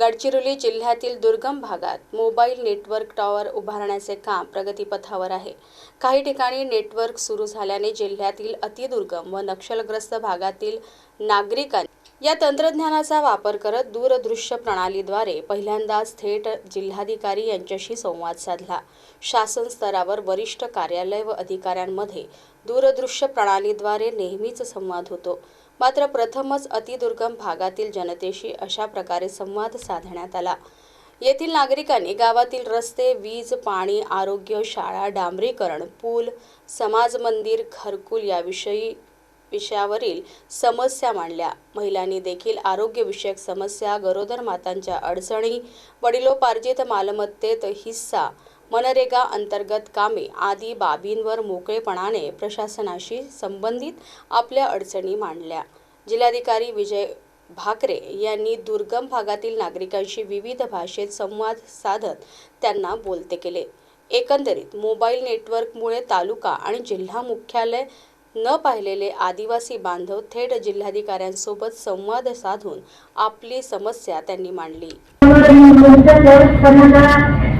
गडचिरोली जिल्ह्यातील दुर्गम भागात मोबाईल नेटवर्क टॉवर उभारण्याचे काम प्रगतीपथावर आहे. काही ठिकाणी नेटवर्क सुरू झाल्याने जिल्ह्यातील अतिदुर्गम व नक्षलग्रस्त भागातील नागरिकांनी या तंत्रज्ञानाचा वापर करत दूरदृश्य प्रणालीद्वारे पहिल्यांदाच थेट जिल्हाधिकारी यांच्याशी संवाद साधला. शासन स्तरावर वरिष्ठ कार्यालय व अधिकाऱ्यांमध्ये दूरदृश्य प्रणालीद्वारे नेहमीच संवाद होतो. मात्र प्रथमच अतिदुर्गम भागातील जनतेशी अशा प्रकारे संवाद साधण्यात आला. येथील नागरिकांनी गावातील रस्ते वीज पाणी आरोग्य शाळा डांबरीकरण पूल समाज मंदिर घरकुल याविषयी विषयावरील समस्या मांडल्या. महिलांनी देखील आरोग्यविषयक समस्या गरोदर मातांच्या अडचणी वडिलोपार्जित मालमत्तेत हिस्सा मनरेगा अंतर्गत कामे आदी बाबींवर मोकळेपणाने प्रशासनाशी संबंधित आपल्या अडचणी मांडल्या. जिल्हाधिकारी विजय भाकरे यांनी दुर्गम भागातील नागरिकांशी विविध भाषेत संवाद साधत त्यांना बोलते केले. एकंदरीत मोबाईल नेटवर्कमुळे तालुका आणि जिल्हा मुख्यालय न पाहिलेले आदिवासी बांधव थेट जिल्हाधिकाऱ्यांसोबत संवाद साधून आपली समस्या त्यांनी मांडली.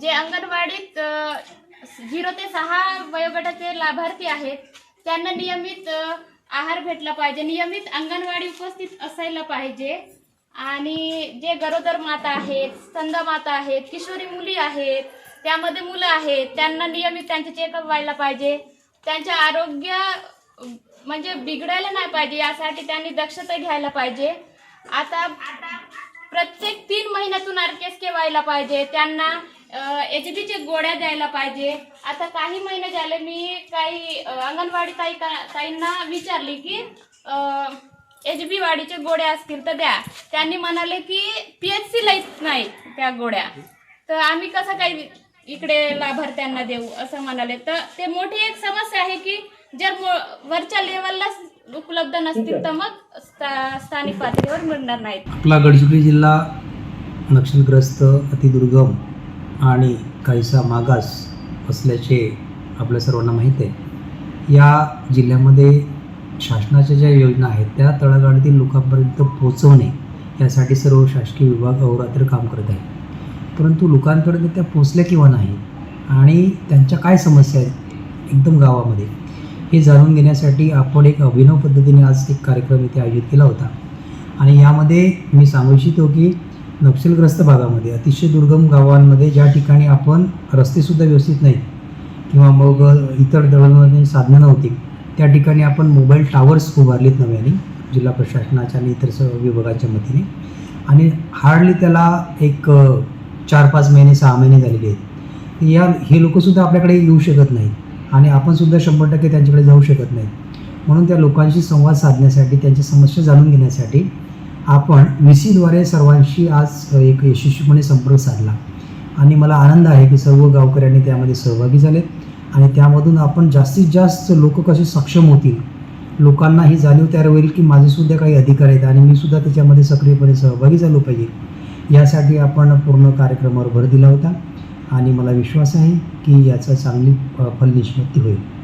जे अंगणवाडीत झिरो ते सहा वयोगटाचे लाभार्थी आहेत त्यांना नियमित आहार भेटला पाहिजे. नियमित अंगणवाडी उपस्थित असायला पाहिजे. आणि जे गरोदर माता आहेत स्तंद माता आहेत किशोरी मुली आहेत त्यामध्ये मुलं आहेत त्यांना नियमित त्यांचे चेकअप व्हायला पाहिजे. त्यांचे आरोग्य म्हणजे बिघडायला नाही पाहिजे यासाठी त्यांनी दक्षता घ्यायला पाहिजे. आता प्रत्येक तीन महिन्यातून आर के व्हायला पाहिजे. त्यांना एच जे गोळ्या द्यायला पाहिजे. आता काही महिने झाले मी काही अंगणवाडी ताई ताईंना विचारली की एच बी वाडीचे गोळ्या असतील तर द्या. त्यांनी म्हणाले की पी एच सी लाईत नाही त्या गोळ्या. तर आम्ही कसं काही इकडे लाभार्थ्यांना देऊ असं म्हणाले. तर ते मोठी एक समस्या आहे की जर वरच्या लेवलला उपलब्ध नसतील तर मग स्थानिक पातळीवर मिळणार नाहीत. आपला गडचिरोली जिल्हा नक्षलग्रस्त अतिदुर्गम आणि काहीसा मागास असल्याचे आपल्या सर्वांना माहीत आहे. या जिल्ह्यामध्ये शासनाच्या ज्या योजना आहेत त्या तळागाळातील लोकांपर्यंत पोचवणे यासाठी सर्व शासकीय विभाग अहोरात्र काम करत आहे परंतु लोकांपर्यंत त्या पोचल्या किंवा नाही आणि त्यांच्या काय समस्या आहेत एकदम गावामध्ये हे जाणून घेण्यासाठी आपण एक अभिनव पद्धतीने आज एक कार्यक्रम इथे आयोजित केला होता. आणि यामध्ये मी सांगू इच्छितो की नक्षलग्रस्त भागामध्ये अतिशय दुर्गम गावांमध्ये ज्या ठिकाणी आपण रस्तेसुद्धा व्यवस्थित नाहीत किंवा मग इतर दळणवळण साधनं नव्हती त्या ठिकाणी आपण मोबाईल टावर्स उभारलेत नव्याने जिल्हा प्रशासनाच्या आणि इतर सर्व विभागाच्या मतीने आणि हार्डली त्याला एक चार पाच महिने सहा महिने झालेले आहेत. या हे लोकंसुद्धा आपल्याकडे येऊ शकत नाहीत आणि आपणसुद्धा शंभर टक्के त्यांच्याकडे जाऊ शकत नाहीत. म्हणून त्या लोकांशी संवाद साधण्यासाठी त्यांच्या समस्या जाणून घेण्यासाठी आपण व्ही सीद्वारे सर्वांशी आज एक यशस्वीपणे संपर्क साधला. आणि मला आनंद आहे की सर्व गावकऱ्यांनी त्यामध्ये सहभागी झाले. आणि त्यामधून आपण जास्तीत जास्त लोक कसे सक्षम होतील लोकांना ही जाणीव तयार होईल की माझेसुद्धा काही अधिकार आहेत आणि मी सुद्धा त्याच्यामध्ये सक्रियपणे सहभागी झालो पाहिजे. यासाठी आपण पूर्ण कार्यक्रमावर भर दिला होता. आणि मला विश्वास आहे की याचा चांगली फलनिष्पत्ती होईल.